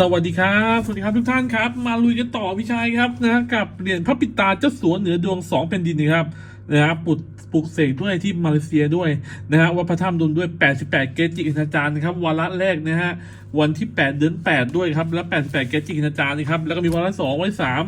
สวัสดีครับ สวัสดีครับทุกท่านครับ มาลุยกันต่อพี่ชายครับนะกับเหรียญพระปิตาเจ้าสัวเหนือดวงสองแผ่นดินนะครับนะฮะปุดปลุกเสกด้วยที่มาเลเซียด้วยนะฮะวัดพระธรรมดุลด้วย 88 เกจิอินทจารย์นะครับวาระแรกนะฮะวันที่ 8 เดือน 8 ด้วยครับและ88 เกจิอินทจารย์นะครับแล้วก็มีวาระสองวาระสาม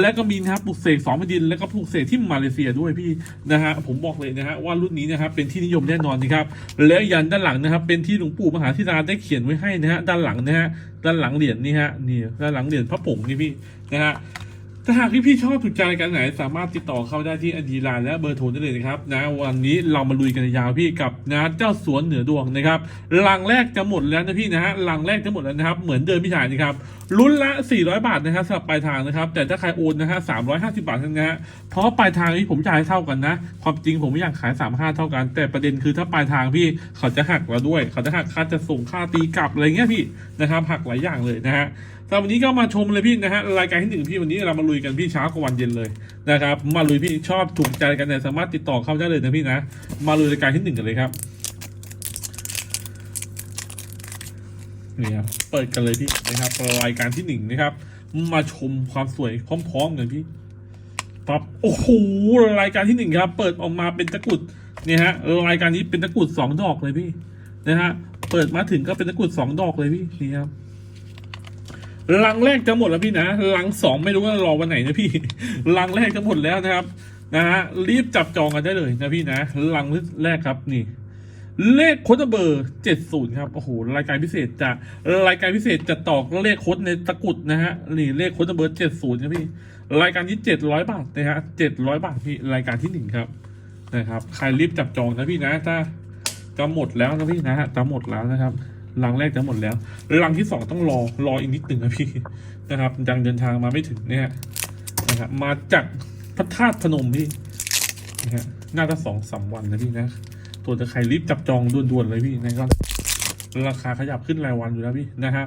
แล้วก็มีนะครับปลุกเสกสองแผ่นดิน แล้วก็ปลุกเสกที่มาเลเซียด้วยพี่นะฮะผมบอกเลยนะฮะว่ารุ่นนี้นะครับเป็นที่นิยมแน่นอนนะครับแล้วยันด้านหลังนะครับเป็นที่หลวงปู่มหาธิราได้เขียนไว้ให้นะฮะด้านหลังนะฮะ ด้านหลังเหรียญนี่ฮะนี่ด้านหลังเหรียญพระผงนี่พี่นะฮะ ถ้าหากที่พี่ชอบถูกใจรายการไหน สามารถติดต่อเข้าได้ที่อดีไลน์และเบอร์โทรได้เลยนะครับนะวันนี้เรามาลุยกันยาวพี่กับนะเจ้าสวนเหนือดวงนะครับลังแรกจะหมดแล้วนะพี่นะฮะลังแรกจะหมดแล้วนะครับเหมือนเดิมพี่ชายนะครับลุ้นละ 400 บาทนะครับสำหรับปลายทางนะครับ แต่ถ้าใครโอนนะฮะ350 บาทเท่านั้นนะฮะเพราะปลายทางนี้ผมจ่ายเท่ากันนะ ความจริงผมไม่อยากขาย 35 เท่ากัน แต่ประเด็นคือถ้าปลายทางพี่เขาจะหักเราด้วย เขาจะหักค่าจะส่งค่าตีกลับอะไรเงี้ยพี่นะครับหักหลายอย่างเลยนะฮะ สำหรับวันนี้ก็มาชมเลยพี่นะฮะรายการที่หนึ่งพี่วันนี้เรามาลุยกันพี่เช้ากับวันเย็นเลยนะครับมาลุยพี่ชอบถูกใจกันเนี่ยสามารถติดต่อเข้าได้เลยนะพี่นะ มาลุยรายการที่หนึ่งกันเลยครับนี่ครับเปิดกันเลยพี่นะครับรายการที่หนึ่งนะครับ มาชมความสวยพร้อมๆกันพี่ปั๊บโอ้โหรายการที่หนึ่งครับ เปิดออกมาเป็นตะกุดเนี่ยฮะรายการนี้เป็นตะกุดสองดอกเลยพี่นะฮะเปิดมาถึงก็เป็นตะกุดสองดอกเลยพี่นี่ครับ ลังแรกจะหมดแล้วพี่นะลังสองไม่รู้ว่ารอวันไหนนะพี่ลังแรกจะหมดแล้วนะครับนะฮะรีบจับจองกันได้เลยนะพี่นะลังแรกครับนี่ เลขโค้ดเบอร์เจ็ดศูนย์ครับโอ้โหรายการพิเศษจะรายการพิเศษจะตอกเลขโค้ดในตะกุดนะฮะนี่เลขโค้ดเบอร์เจ็ดศูนย์ครับพี่รายการที่เจ็ดร้อยบาทนะฮะเจ็ดร้อยบาทพี่รายการที่หนึ่งครับนะครับ ใครรีบจับจองนะพี่นะถ้าจะหมดแล้วนะพี่นะฮะจะหมดแล้วนะครับ ลังแรกจะหมดแล้วลังที่สองต้องรอรออีกนิดหนึ่งนะพี่นะครับยังเดินทางมาไม่ถึงเนี่ยนะครับมาจากพระธาตุพนมพี่นะฮะน่าจะสองสามวันนะพี่นะตัวจะใครรีบจับจองด่วนๆเลยพี่นะครับราคาขยับขึ้นรายวันอยู่แล้วพี่นะฮะ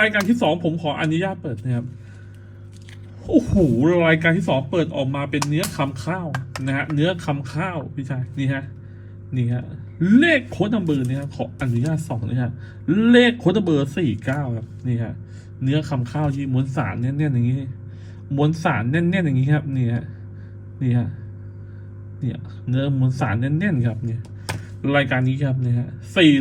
รายการที่สองผมขออนุญาตเปิดนะครับโอ้โหรายการที่สองเปิดออกมาเป็นเนื้อคำข้าวนะฮะเนื้อคำข้าวพี่ชายนี่ฮะนี่ฮะ เลขโค้ดนัมเบอร์เนี่ยขออนุญาตสองเลยฮะเลขโค้ดนัมเบอร์สี่เก้าครับนี่ฮะเนื้อคำข้าวที่มวลสารแน่นๆอย่างนี้มวลสารแน่นๆอย่างนี้ครับนี่ฮะนี่ฮะเนี่ยเนื้อมวลสารแน่นๆครับเนี่ยรายการนี้ครับนี่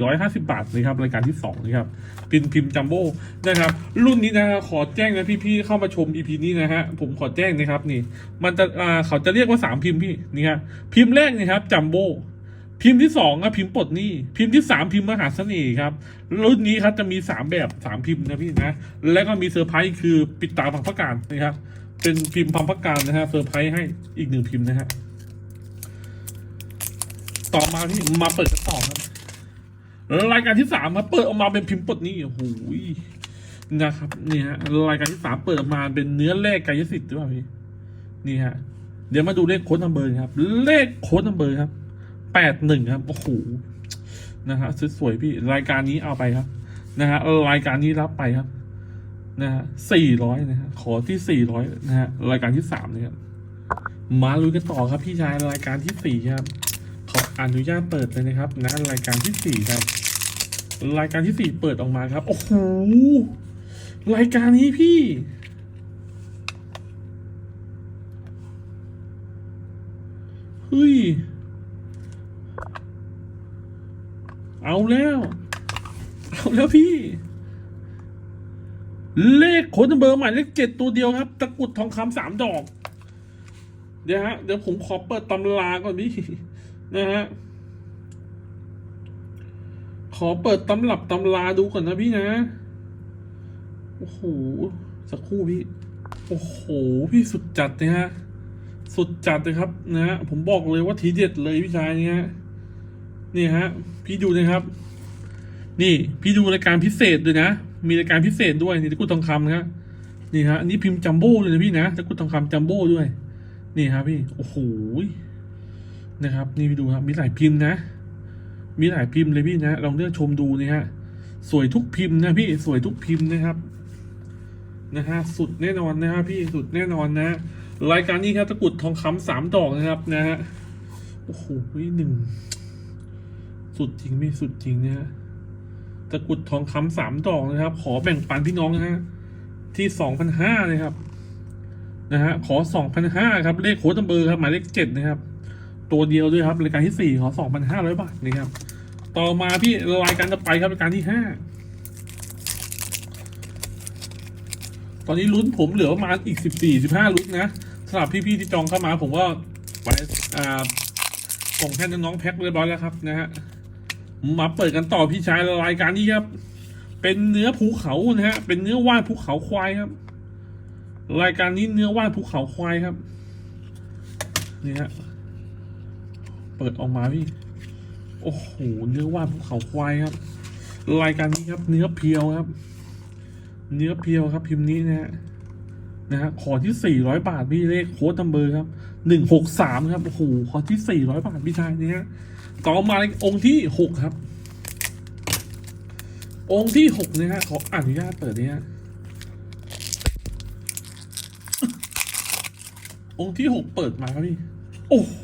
ร้อยฮะ450บาทเลยครับ รายการที่สองนะครับพิมพ์พิมพ์จัมโบ้นะครับ รุ่นนี้นะฮะขอแจ้งนะพี่ๆเข้ามาชม EP นี้นะฮะ ผมขอแจ้งนะครับนี่ มันจะอ่าเขาจะเรียกว่าสามพิมพ์พี่นี่ฮะพิมพ์แรกนี่ครับจัมโบ้ พิมพ์ที่สองอะพิมพ์ปลดหนี้พิมพ์ที่สามพิมพ์มหาเสน่ห์ครับรุ่นนี้ครับจะมีสามแบบสามพิมพ์นะพี่นะ แล้วก็มีเซอร์ไพรส์คือปิดตาพังพักการนะครับเป็นพิมพ์พังพักการนะฮะเซอร์ไพรส์ให้อีกหนึ่งพิมพ์นะฮะต่อมาที่มาเปิดกันต่อครับรายการที่สามมาเปิดออกมาเป็นพิมพ์ปลดหนี้โอ้โหนะครับนี่ฮะรายการที่สามเปิดออกมาเป็นเนื้อเลขกายสิทธิ์หรือเปล่าพี่นี่ฮะเดี๋ยวมาดูเลขโค้ดนัมเบอร์ครับ เลขโค้ดนัมเบอร์ครับ แปดหนึ่งครับโอ้โหนะฮะสวยๆพี่รายการนี้เอาไปครับ นะฮะรายการนี้รับไปครับ นะฮะสี่ร้อยนะฮะขอที่สี่ร้อยนะฮะรายการที่สามเนี่ยครับมาลุยกันต่อครับพี่ชายรายการที่สี่ครับขออนุญาตเปิดเลยนะครับนะรายการที่สี่ครับ รายการที่สี่เปิดออกมาครับโอ้โหรายการนี้พี่เฮ้ย เอาแล้ว เอาแล้วพี่ เลขโค้ดเบอร์หมายเลขเจ็ดตัวเดียวครับ ตะกรุดทองคำสามดอก เดี๋ยวฮะ เดี๋ยวผมขอเปิดตำราก่อนพี่ นะฮะ ขอเปิดตำรับตำราดูก่อนนะพี่นะ โอ้โห สักครู่พี่ โอ้โห พี่สุดจัดเนะฮะ สุดจัดเลยครับ นะฮะ ผมบอกเลยว่าทีเด็ดเลยพี่ชายเนี่ย นี่ฮะ พี่ดูนะครับ นี่พี่ดูรายการพิเศษด้วยนะ มีรายการพิเศษด้วยนี่ตะกรุดทองคำนะนี่ฮะอันนี้พิมพ์จัมโบ้เลยนะพี่นะตะกรุดทองคำจัมโบ้ด้วย นี่ครับพี่โอ้โหนะครับ นี่พี่ดูครับมีหลายพิมพ์นะ มีหลายพิมพ์เลยพี่นะลองเลือกชมดูนะฮะสวยทุกพิมพ์นะพี่สวยทุกพิมพ์นะครับนะฮะสุดแน่นอนนะฮะพี่สุดแน่นอนนะ รายการนี้ครับตะกรุดทองคำสามดอกนะครับนะฮะโอ้โหหนึ่ง สุดจริงพี่สุดจริงนะฮะตะกรุดทองคำสามดอกนะครับ ขอแบ่งปันพี่น้องนะฮะที่สองพันห้าเลยครับนะฮะขอสองพันห้าครับ เลขโค้ดตัมเบอร์ครับหมายเลขเจ็ดนะครับ ตัวเดียวด้วยครับรายการที่สี่ขอสองพันห้าร้อยบาทนะครับ ต่อมาพี่รายการต่อไปครับรายการที่ห้าตอนนี้ลุ้นผมเหลือประมาณอีกสิบสี่สิบห้าลุ้นนะสำหรับพี่ๆที่จองเข้ามาผมก็ไปอ่าส่งแค่น้องๆแพ็คเรียบร้อยแล้วครับนะฮะ มาเปิดกันต่อพี่ชายรายการนี้ครับ เป็นเนื้อภูเขานะฮะ เป็นเนื้อว่านภูเขาควายครับ รายการนี้เนื้อว่านภูเขาควายครับ นี่ฮะ เปิดออกมาพี่ โอ้โห เนื้อว่านภูเขาควายครับ รายการนี้ครับ เนื้อเพียวครับ เนื้อเพียวครับพิมพ์นี้นะฮะ นะฮะ ขอที่สี่ร้อยบาทพี่เลขโค้ดตัมเบอร์ครับ หนึ่งหกสามครับ โอ้โห ขอที่สี่ร้อยบาทพี่ชายเนี่ยฮะ ต่อมาองค์ที่หกครับ องค์ที่หกนะฮะขออนุญาตเปิดเนี่ยองค์ที่หกเปิดมาครับพี่ โอ้โห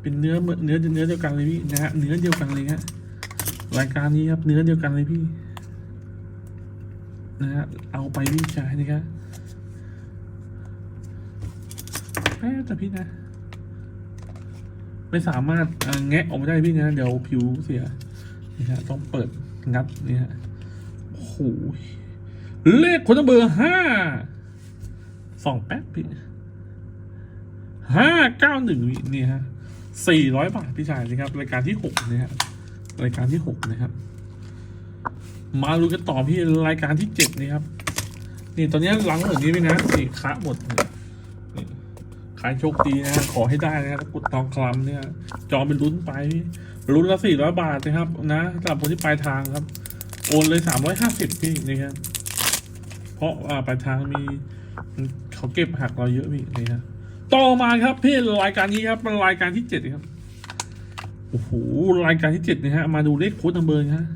เป็นเนื้อเหมือนเนื้อเนื้อเดียวกันเลยพี่นะฮะเนื้อเดียวกันเลยฮะรายการนี้ครับเนื้อเดียวกันเลยพี่ นะฮะเอาไปพี่ชายนะครับแป๊บแต่พี่นะ ไม่สามารถแงะออกมาได้พี่นะเดี๋ยวผิวเสียนี่ฮะต้องเปิดงัดนี่ฮะโอ้โหเลขคนเบอร์ห้าสองแป๊บพี่ห้าเก้าหนึ่งนี่ฮะสี่ร้อยบาทพี่ชายนะครับรายการที่หกนะฮะรายการที่หกนะครับ มาดูกันต่อพี่รายการที่เจ็ดนี่ครับนี่ตอนนี้หลังเหมือนนี้พี่นะนี่คะหมดนี่นี่ ขายโชคดีนะขอให้ได้นะกุดทองคำเนี่ย จองเป็นลุ้นไปลุ้นละสี่ร้อยบาทนะครับนะสำหรับคนที่ปลายทางครับ โอนเลยสามร้อยห้าสิบพี่นี่ครับเพราะอ่าปลายทางมีเขาเก็บหักเราเยอะพี่นี่ครับต่อมาครับพี่รายการนี้ครับเป็นรายการที่เจ็ดครับโอ้โหรายการที่เจ็ดนะฮะมาดูเลขโค้ดนัมเบอร์นะฮะ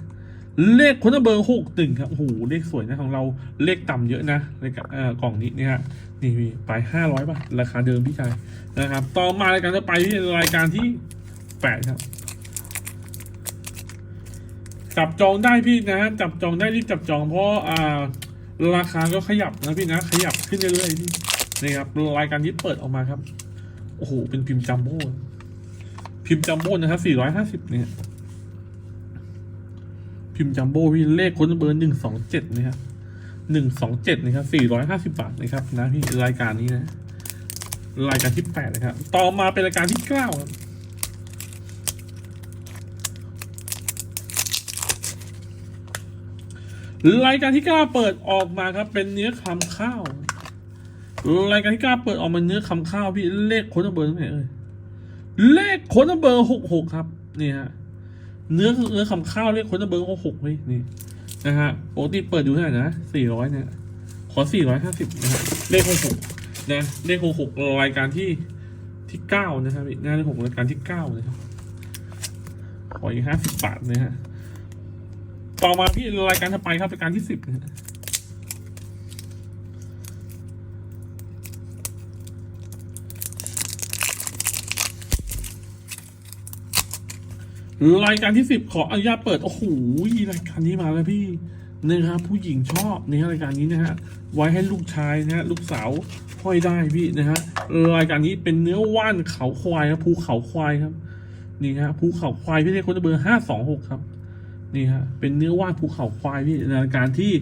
เลขคนัมเบอร์หกหนึ่งครับโอ้โหเลขสวยนะของเราเลขต่ำเยอะนะในกล่องนี้เนี่ยฮะนี่พี่ไปห้าร้อยบาทราคาเดิมพี่ชายนะครับ ต่อมารายการต่อไปที่รายการที่แปดครับ จับจองได้พี่นะจับจองได้รีบจับจองเพราะอ่าราคาก็ขยับนะพี่นะขยับขึ้นเรื่อยๆพี่นี่ครับรายการนี้เปิดออกมาครับโอ้โหเป็นพิมพ์จัมโบ้พิมพ์จัมโบ้นะครับสี่ร้อยห้าสิบเนี่ย พิมพ์จัมโบ้พี่เลขค้นเบอร์หนึ่งสองเจ็ดนะครับหนึ่งสองเจ็ดนะครับสี่ร้อยห้าสิบาทนะครับนะพี่รายการนี้นะ รายการที่แปดนะครับ ต่อมาเป็นรายการที่เก้าครับรายการที่เก้าเปิดออกมาครับ เป็นเนื้อคำข้าว รายการที่เก้าเปิดออกมาเนื้อคำข้าวพี่เลขค้ดเบอร์เท่าไหร่เอ่ยเลขค้ดเบอร์หกหกครับนี่ฮะ เนื้อเนื้อคำข้าวเรียกคนจะเบิร์หกหกพี่นี่นะฮะปกติเปิดอยู่เท่าไหร่นะสี่ร้อยเนี่ย ขอสี่ร้อยห้าสิบนะฮะเลขหกหกนะ เลขหกหกรายการที่ที่เก้านะครับพี่งานเลขหกรายการที่เก้านะครับขออีกห้าสิบบาทนะฮะต่อมาพี่รายการถัดไปครับรายการที่สิบนะ รายการที่สิบขออนุญาตเปิด โอ้โหรายการนี้มาแล้วพี่นะครับผู้หญิงชอบในรายการนี้นะฮะไว้ให้ลูกชายนะฮะลูกสาวห้อยได้พี่นะฮะรายการนี้เป็นเนื้อว่านเขาควายครับภูเขาควายครับ นี่ฮะภูเขาควายพี่เลขคนเบอร์ห้าสองหกครับ นี่ฮะเป็นเนื้อว่านภูเขาควายพี่ในรายการที่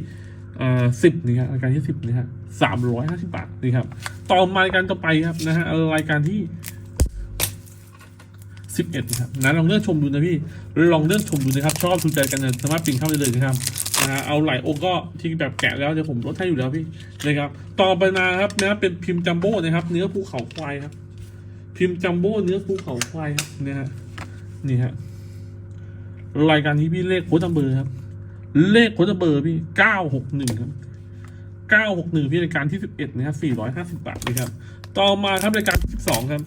เอ่อสิบนี่ฮะรายการที่สิบนี่ฮะสามร้อยห้าสิบบาทนี่ครับต่อมารายการต่อไปครับนะฮะรายการที่ สิบเอ็ดนะครับนะลองเลือกชมดูนะพี่ลองเลือกชมดูนะครับ ชอบถูกใจกันนะสามารถปิ่งเข้าได้เลยนะครับนะฮะเอาหลายองค์ก็ที่แบบแกะแล้วเดี๋ยวผมลดให้อยู่แล้วพี่นะครับต่อไปมาครับนะเป็นพิมพ์จัมโบ้นะครับ เนื้อภูเขาควายครับ พิมพ์จัมโบ้เนื้อภูเขาควายครับเนี่ยฮะนี่ฮะรายการนี้พี่เลขโค้ดนัมเบอร์ครับ เลขโค้ดนัมเบอร์พี่เก้าหกหนึ่งครับเก้าหกหนึ่งพี่รายการที่สิบเอ็ดนะครับสี่ร้อยห้าสิบบาทนะครับ ต่อมาครับรายการที่สิบสองครับ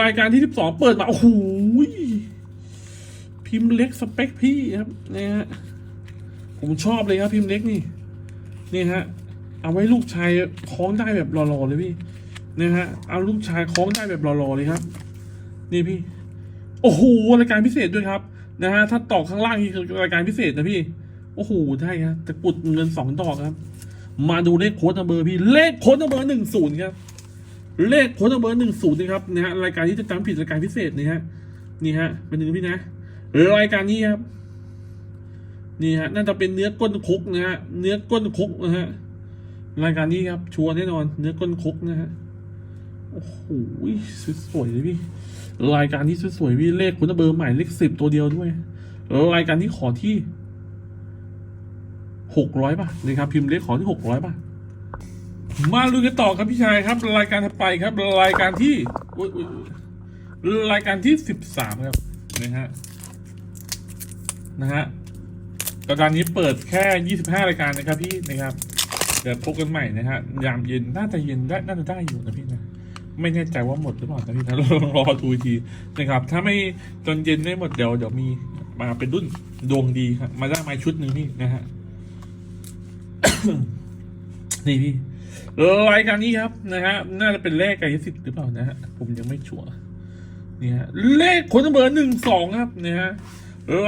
รายการที่สิบสองเปิดมา โอ้โหพิมพ์เล็กสเปคพี่ครับเนี่ยฮะผมชอบเลยครับพิมพ์เล็กนี่ นี่ฮะ เอาไว้ลูกชายคล้องได้แบบหล่อๆเลยพี่นะฮะเอาลูกชายคล้องได้แบบหล่อๆเลยครับ นี่พี่ โอ้โหรายการพิเศษด้วยครับนะฮะถ้าตอกข้างล่างนี่คือรายการพิเศษนะพี่ โอ้โหใช่ครับตะกุดเงินสองดอกครับ มาดูเลขโค้ดนัมเบอร์พี่เลขโค้ดนัมเบอร์หนึ่งศูนย์ครับ เลขโค้ดนัมเบอร์หนึ่งศูนย์นะครับนะฮะรายการที่จะจำผิดรายการพิเศษนี่ฮะนี่ฮะเป็นหนึ่งพี่นะรายการนี้ครับนี่ฮะน่าจะเป็นเนื้อก้นคุกนะฮะเนื้อก้นคุกนะฮะรายการนี้ครับชัวร์แน่นอน เนื้อก้นคุกนะฮะโอ้โหสวยเลยพี่รายการนี้สวยๆพี่เลขคุณเบอร์ใหม่เลขสิบตัวเดียวด้วยรายการนี้ขอที่หกร้อยบาทนะครับพิมพ์เลขขอที่หกร้อยบาท มาลุยกันต่อครับพี่ชายครับ รายการถัดไปครับ รายการที่รายการที่สิบสามครับนะฮะนะฮะตอนนี้เปิดแค่ยี่สิบห้ารายการนะครับพี่นะครับเดี๋ยวพบกันใหม่นะฮะยามเย็นน่าจะเย็นได้น่าจะได้อยู่นะพี่นะไม่แน่ใจว่าหมดหรือเปล่านะพี่นะลองรอดูทีนะครับ ถ้าไม่จนเย็นได้หมดเดี๋ยวเดี๋ยวมีมาเป็นรุ่นดวงดีครับมาได้มาชุดหนึ่งพี่นะฮะนี่พี่ รายการนี้ครับนะฮะน่าจะเป็นเลขไกายสิทธิ์หรือเปล่านะฮะผมยังไม่ชัวร์นี่ฮะเลขคนเบอร์หนึ่งสองครับนะฮะ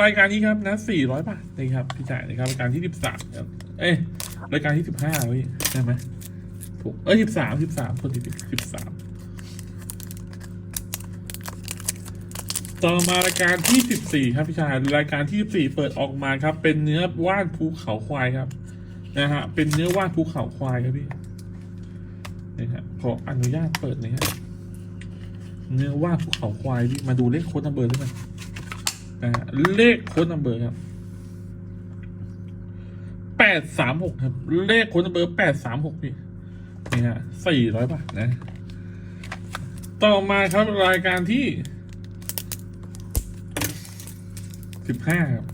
รายการนี้ครับนะสี่ร้อยบาทนะครับพี่จ่ายนะครับรายการที่สิบสามครับเอ้ยรายการที่สิบห้าพี่ใช่ไหมถูกเอ้ยสิบสามสิบสามคนที่สิบสามต่อมารายการที่สิบสี่ครับพี่ชายรายการที่สิบสี่เปิดออกมาครับ เป็นเนื้อว่านภูเขาควายครับนะฮะเป็นเนื้อว่านภูเขาควายครับพี่ นี่ฮะขออนุญาตเปิดนะฮะเนื้อว่าภูเขาควายมาดูเลขโค้ดนัมเบอร์ด้วยกันนะฮะเลขโค้ดนัมเบอร์ครับแปดสามหกครับ เลขโค้ดนัมเบอร์แปดสามหกพี่นี่ฮะสี่ร้อยบาทนะ ต่อมาครับรายการที่สิบห้าครับ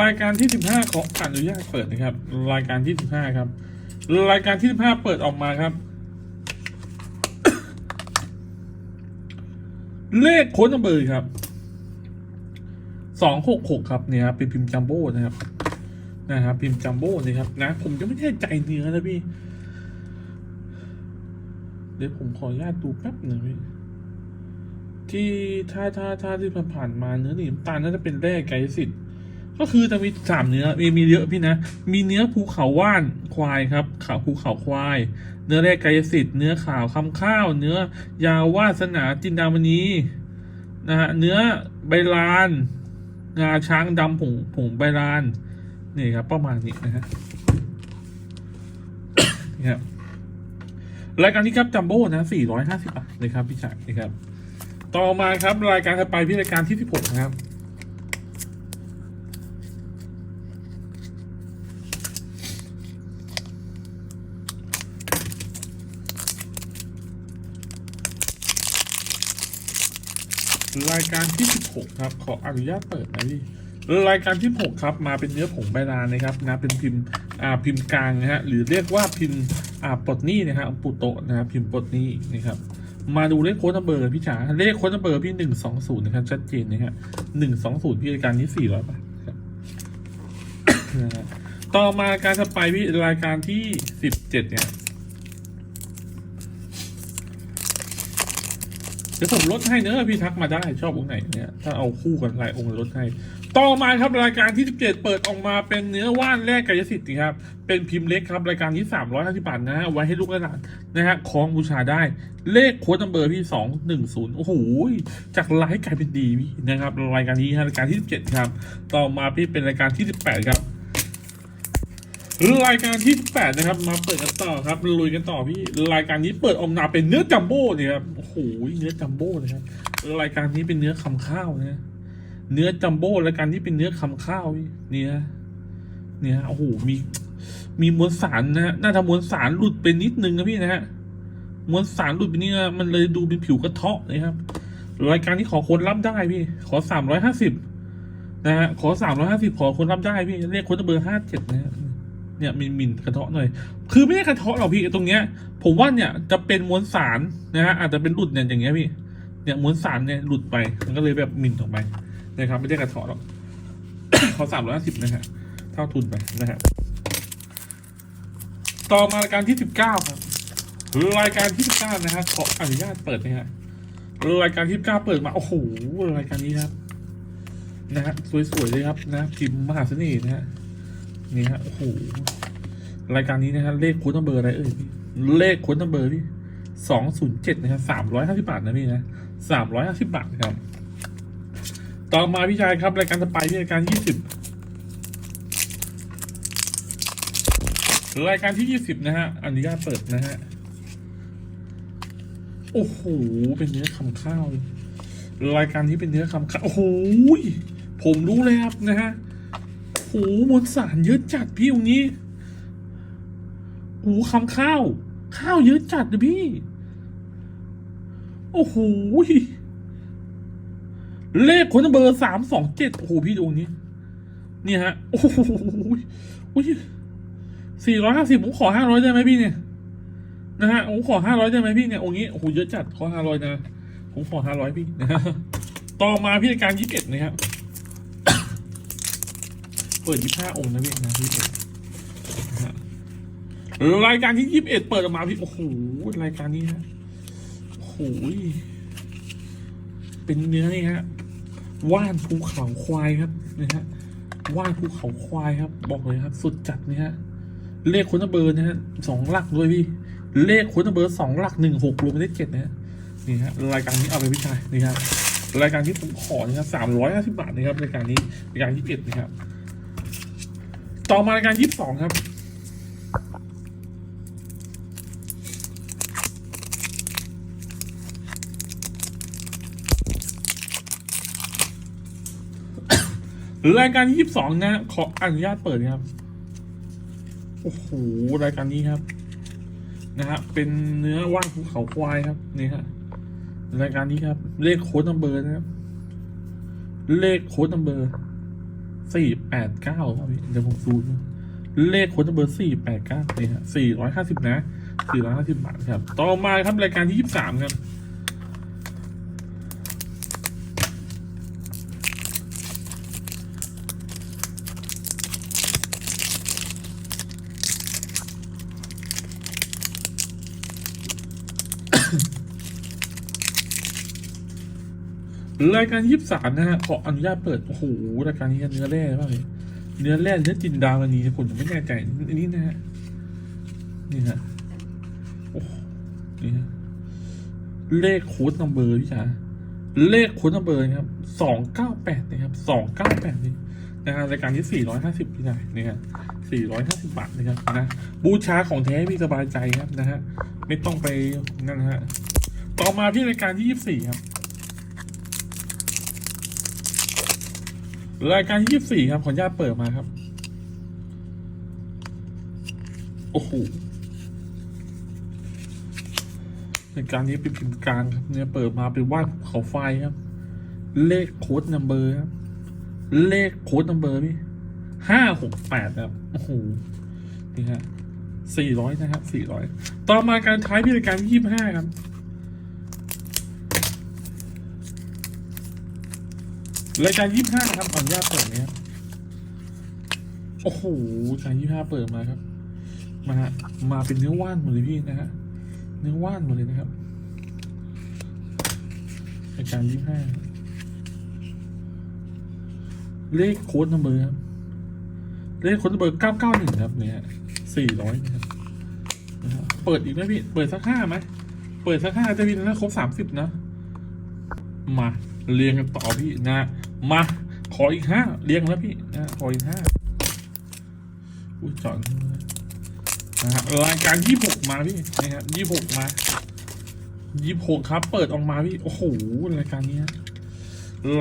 รายการที่สิบห้าขออนุญาตเปิดนะครับ รายการที่สิบห้าครับ รายการที่สิบห้าเปิดออกมาครับ เลขโค้ดนัมเบอร์ครับสองหกหกครับเนี่ยครับเป็นพิมพ์จัมโบ้นะครับนะครับพิมพ์จัมโบ้นะครับนะ ผมจะไม่แน่ใจเนื้อนะพี่ เดี๋ยวผมขออนุญาตดูแป๊บหนึ่งพี่ที่ถ้าถ้าถ้าที่ผ่านๆมาเนื้อหนีน้ำตาลน่าจะเป็นแร่ไกด์สิทธิ์ ก็คือจะมีสามเนื้อมีมีเยอะพี่นะ มีเนื้อภูเขาว่านควายครับขาภูเขาควาย เนื้อแร่ไกด์สิทธิ์เนื้อขาวคำข้าว เนื้อยาววาสนาจินดามณีนะฮะเนื้อใบลาน งาช้างดำผงผงใบลานนี่ครับประมาณนี้นะฮะนี่ครับรายการนี้ครับจัมโบ้นะ450บาทนะครับพี่ชายนะครับ ต่อมาครับรายการถัดไปพี่รายการที่ 16 นะครับ รายการที่ 16 ครับ ขออนุญาตเปิดนะพี่รายการที่ 6 ครับ มาเป็นเนื้อผงใบลานนะครับนะเป็นพิมพ์อ่าพิมพ์กลางนะฮะหรือเรียกว่าพิมพ์อ่าปลดหนี้นะฮะปุโตะนะครับพิมพ์ปลดหนี้นะครับมาดูเลขโค้ดนัมเบอร์พี่จ๋าเลขโค้ดนัมเบอร์พี่หนึ่งสองศูนย์นะครับชัดเจนนะฮะหนึ่งสองศูนย์พี่รายการนี้สี่ร้อยบาทครับต่อมาการสไปพี่รายการที่สิบเจ็ดเนี่ย ดี๋ยวผมลดให้เนอะพี่ทักมาได้ชอบองค์ไหนเนี่ยถ้าเอาคู่กันหลายองค์ลดให้ ต่อมาครับรายการที่ 17 เปิดออกมาเป็นเนื้อว่านแรกกายสิทธิ์ครับเป็นพิมพ์เล็กครับรายการที่ 350บาทนะไว้ให้ลูกหลานนะฮะคล้องบูชาได้เลขโค้ดนัมเบอร์พี่210 โอ้โหจากร้ายกลายเป็นดีนะครับรายการนี้รายการที่ 17 ครับ ต่อมาพี่เป็นรายการที่ 18 ครับ รายการที่ 8 นะครับ มาเปิดกันต่อครับลุยกันต่อพี่รายการนี้เปิดออกมาเป็นเนื้อจัมโบ้เนี่ยครับโอ้โหเนื้อจัมโบ้นะครับรายการนี้เป็นเนื้อคำข้าวนะเนื้อจัมโบ้รายการที่เป็นเนื้อคำข้าวเนี่ยเนี่ยโอ้โหมี มีมวลสารนะฮะน่าจะมวลสารหลุดไปนิดนึงนะพี่นะฮะมวลสารหลุดไปนี่นะมันเลยดูเป็นผิวกระเทาะนะครับ รายการที่ขอคนรับได้พี่ ขอสามร้อยห้าสิบนะฮะขอสามร้อยห้าสิบขอคนรับได้พี่เลขคนเบอร์ห้าเจ็ดนะฮะ เนี่ยมินมินกระเทาะหน่อย คือไม่ได้กระเทาะหรอกพี่ตรงเนี้ย ผมว่าเนี่ยจะเป็นมวลสารนะฮะอาจจะเป็นหลุดเนี่ยอย่างเงี้ยพี่ เนี่ยมวลสารเนี่ยหลุดไป มันก็เลยแบบมินออกไปนะครับ ไม่ได้กระเทาะหรอกเขาสามร้อยห้าสิบนะฮะเท่าทุนไปนะฮะต่อมารายการที่สิบเก้าครับรายการที่สิบเก้านะฮะขออนุญาตเปิดนะฮะรายการที่สิบเก้าเปิดมาโอ้โหรายการนี้ครับนะฮะสวยๆเลยครับนะพิมพ์มหาเสน่ห์นะฮะ นี่ฮะโอ้โหรายการนี้นะฮะเลขโค้ดนัมเบอร์อะไรเอ่ยพี่เลขโค้ดนัมเบอร์พี่สองศูนย์เจ็ดนะครับสามร้อยห้าสิบบาทนะพี่นะสามร้อยห้าสิบบาทครับ ต่อมาพี่ชายครับรายการต่อไปรายการยี่สิบรายการที่ยี่สิบนะฮะอนุญาตเปิดนะฮะโอ้โหเป็นเนื้อคำข้าว รายการนี้เป็นเนื้อคำข้าวโอ้โหผมรู้เลยครับนะฮะ โอ้โหมวลสารเยอะจัดพี่ตรงนี้โอ้คำข้าว ข้าวเยอะจัดเลยพี่ โอ้โหเลขคนเบอร์สามสองเจ็ดโอ้โหพี่ดูตรงนี้เนี่ยฮะ โอ้โหสี่ร้อยห้าสิบผมขอห้าร้อยได้ไหมพี่เนี่ยนะฮะผมขอห้าร้อยได้ไหมพี่เนี่ยองค์นี้โอ้โหเยอะจัดขอห้าร้อยนะผมขอห้าร้อยพี่นะฮะต่อมาพี่รายการยี่สิบเอ็ดนะครับ ปิดยี่ห้าองค์นะพี่นะยี่สิบเอ็ดนะฮะรายการที่ยี่สิบเอ็ดเปิดออกมาพี่โอ้โหรายการนี้ฮะโอ้โหเป็นเนื้อนี่ฮะว่านภูเขาควายครับนะฮะว่านภูเขาควายครับ บอกเลยครับ สุดจัดนะฮะเลขคุณเบอร์นะฮะสองหลักด้วยพี่ เลขคุณเบอร์สองหลักหนึ่งหกรวมเป็นเลขเจ็ดนะฮะนี่ฮะรายการนี้เอาไปพี่ชายนี่ครับรายการที่ผมขอนะครับสามร้อยห้าสิบบาทนะครับรายการนี้รายการยี่เอ็ดนะครับ ต่อมารายการยี่สิบสองครับ รายการยี่สิบสองนะขออนุญาตเปิดนะครับ โอ้โหรายการนี้ครับ นะฮะเป็นเนื้อว่านภูเขาควายครับนี่ฮะรายการนี้ครับ เลขโค้ดนัมเบอร์นะครับ เลขโค้ดนัมเบอร์ สี่แปดเก้าครับพี่เดี๋ยวผมซูมนเลขโค้ดนัมเบอร์สี่แปดเก้านี่ฮะสี่ร้อยห้าสิบนะสี่ร้อยห้าสิบบาทครับ ต่อมาครับรายการที่ยี่สิบสามครับ รายการยี่สิบสามนะฮะขออนุญาตเปิด โอ้โหรายการนี้เนื้อแร่บ้างเลยเนื้อแร่เนื้อจินดาวันนี้ผมไม่แน่ใจอันนี้นะฮะนี่ฮะโอ้โหนี่ฮะเลขโค้ดนัมเบอร์พี่จ๋าเลขโค้ดนัมเบอร์นะครับสองเก้าแปดนะครับสองเก้าแปดนี่นะฮะรายการที่สี่ร้อยห้าสิบพี่จ๋านี่ฮะสี่ร้อยห้าสิบบาทนะครับนะบูชาของแท้พี่สบายใจครับนะฮะไม่ต้องไปนั่นนะฮะต่อมาที่รายการที่ยี่สิบสี่ครับ รายการที่ยี่สี่ครับขออนุญาตเปิดมาครับ โอ้โหรายการนี้เป็นพิมพ์กลางครับ เนี่ยเปิดมาเป็นวาดเขาไฟครับ เลขโค้ดนัมเบอร์ครับ เลขโค้ดนัมเบอร์พี่ห้าหกแปดครับ โอ้โห นี่ฮะสี่ร้อยนะครับสี่ร้อยต่อมาการท้ายพิธีการที่ยี่ห้าครับ รายการยี่ห้าครับอนุญาตเปิดเนี้ยครับโอ้โหรายการยี่ห้าเปิดมาครับ มาฮะมาเป็นเนื้อว่านหมดเลยพี่นะฮะเนื้อว่านหมดเลยนะครับรายการยี่ห้าเลขโค้ดนัมเบอร์ครับเลขโค้ดนัมเบอร์เก้าเก้าหนึ่งครับเนี่ยสี่ร้อยนะครับเปิดอีกไหมพี่ เปิดสักห้าไหม เปิดสักห้าจะมีนะครบสามสิบนะ มา เรียงกันต่อพี่นะ มา ขออีกห้าเรียงแล้วพี่นะขออีกห้าอุ้ยจอดนะฮะรายการยี่หกมาพี่นะครับยี่หกมายี่หกครับ เปิดออกมาพี่โอ้โหรายการนี้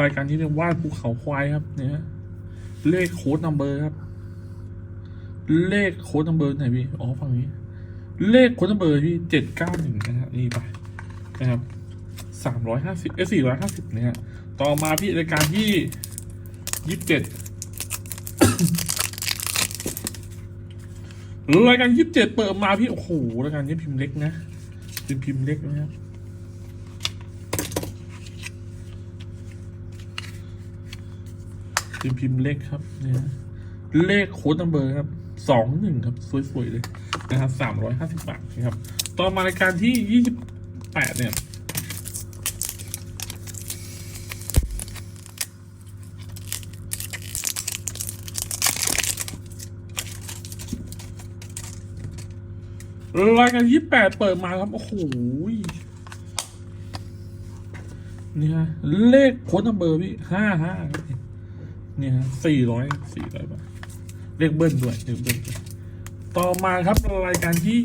รายการนี้เรียกว่าภูเขาควายครับ เนี่ย เลขโค้ดนัมเบอร์ครับ เลขโค้ดนัมเบอร์ไหนพี่อ๋อฝั่งนี้ เลขโค้ดนัมเบอร์พี่เจ็ดเก้าหนึ่งนะฮะนี่ไปนะครับสามร้อยห้าสิบเอสี่ร้อยห้าสิบเนี่ย ต่อมาพี่รายการที่ยี่สิบเจ็ดรายการยี่สิบเจ็ดเปิดมาพี่ โอ้โหรายการนี้พิมพ์เล็กนะเป็นพิมพ์เล็กนะครับเป็นพิมพ์เล็กครับเนี่ยฮะเลขโค้ดนัมเบอร์ครับสองหนึ่งครับ สวยๆเลยนะครับสามร้อยห้าสิบบาทนะครับ ต่อมารายการที่ยี่สิบแปดเนี่ย รายการยี่แปดเปิดมาครับโอ้โหนี่ฮะเลขโค้ดนัมเบอร์พี่ห้าห้านี่ฮะสี่ร้อยสี่ร้อยบาทเลขเบิ้ลด้วยเลขเบิ้ลด้วยต่อมาครับรายการที่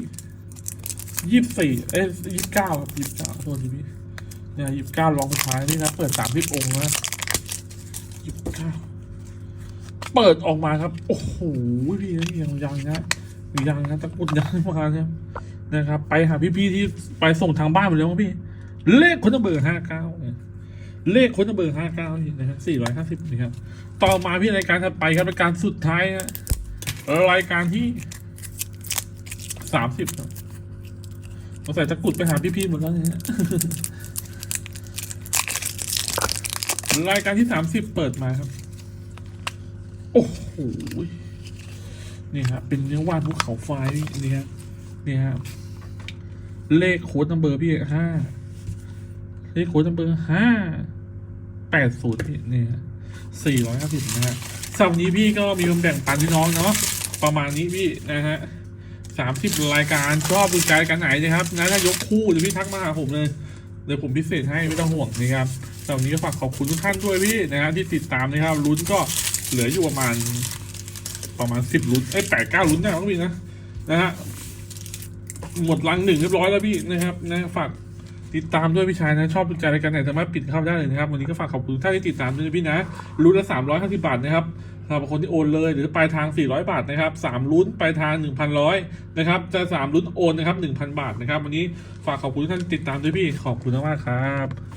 ยี่สิบสี่เอ้ยยี่สิบเก้าครับยี่สิบเก้าโทษทีพี่เนี่ยยี่สิบเก้าลองสุดท้ายนี่นะเปิดสามสิบองค์นะยี่สิบเก้าเปิดออกมาครับ โอ้โหพี่ยังยังนะยังนะตะกุดยังไม่มาเนี่ย นะครับ ไปหาพี่ๆที่ไปส่งทางบ้านไปแล้วพี่ เลขคนเบอร์ห้าเก้าเลขคนเบอร์ห้าเก้านี่นะครับสี่ร้อยห้าสิบนี่ครับ ต่อมาพี่รายการถัดไปครับรายการสุดท้ายนะรายการที่สามสิบครับสงสัยตะกรุดไปหาพี่ๆหมดแล้วเนี่ยรายการที่สามสิบเปิดมาครับ โอ้โห นี่ครับเป็นเนื้อวาดภูเขาไฟนี่ครับ นี่ครับเลขโค้ดนัมเบอร์พี่ห้าเลขโค้ดนัมเบอร์ห้าแปดศูนย์พี่นี่ฮะสี่ร้อยห้าสิบนะฮะสำหรับวันนี้พี่ก็มีมาแบ่งปันพี่น้องเนาะประมาณนี้พี่นะฮะสามสิบรายการชอบดูใจกันไหนนะครับนะถ้ายกคู่เดี๋ยวพี่ทักมาหาผมเลยเดี๋ยวผมพิเศษให้ไม่ต้องห่วงนะครับสำหรับวันนี้ก็ฝากขอบคุณทุกท่านด้วยพี่นะฮะที่ติดตามนะครับลุ้นก็เหลืออยู่ประมาณประมาณสิบลุ้นไอ้แปดเก้าลุ้นแน่ต้องพี่นะนะฮะ หมดลังหนึ่งเรียบร้อยแล้วพี่นะครับนะฝากติดตามด้วยพี่ชายนะชอบใจรายการไหนสามารถปิดเข้าได้เลยนะครับวันนี้ก็ฝากขอบคุณท่านที่ติดตามด้วยพี่นะรุ้นละสามร้อยห้าสิบาทนะครับสำหรับคนที่โอนเลยหรือปลายทางสี่ร้อยบาทนะครับสามลุ้นปลายทางหนึ่งพันร้อยนะครับจะสามลุ้นโอนนะครับหนึ่งพันบาทนะครับ วันนี้ฝากขอบคุณท่านติดตามด้วยพี่ขอบคุณมากครับ